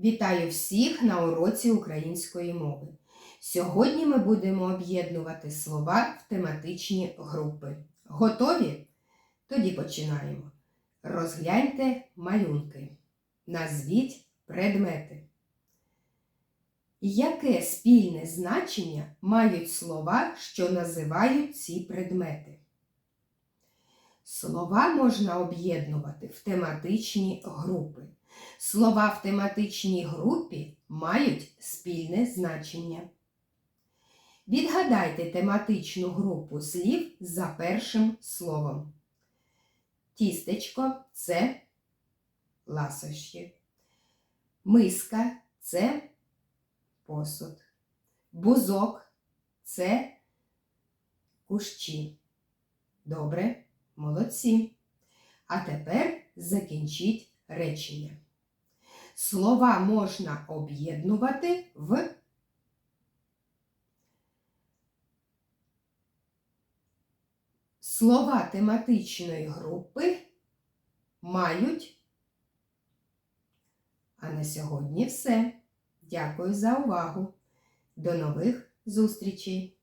Вітаю всіх на уроці української мови. Сьогодні ми будемо об'єднувати слова в тематичні групи. Готові? Тоді починаємо. Розгляньте малюнки. Назвіть предмети. Яке спільне значення мають слова, що називають ці предмети? Слова можна об'єднувати в тематичні групи. Слова в тематичній групі мають спільне значення. Відгадайте тематичну групу слів за першим словом. Тістечко це ласощі. Миска це посуд. Бузок це кущі. Добре, молодці. А тепер закінчіть речення. Слова можна об'єднувати в слова тематичної групи мають. А на сьогодні все. Дякую за увагу. До нових зустрічей!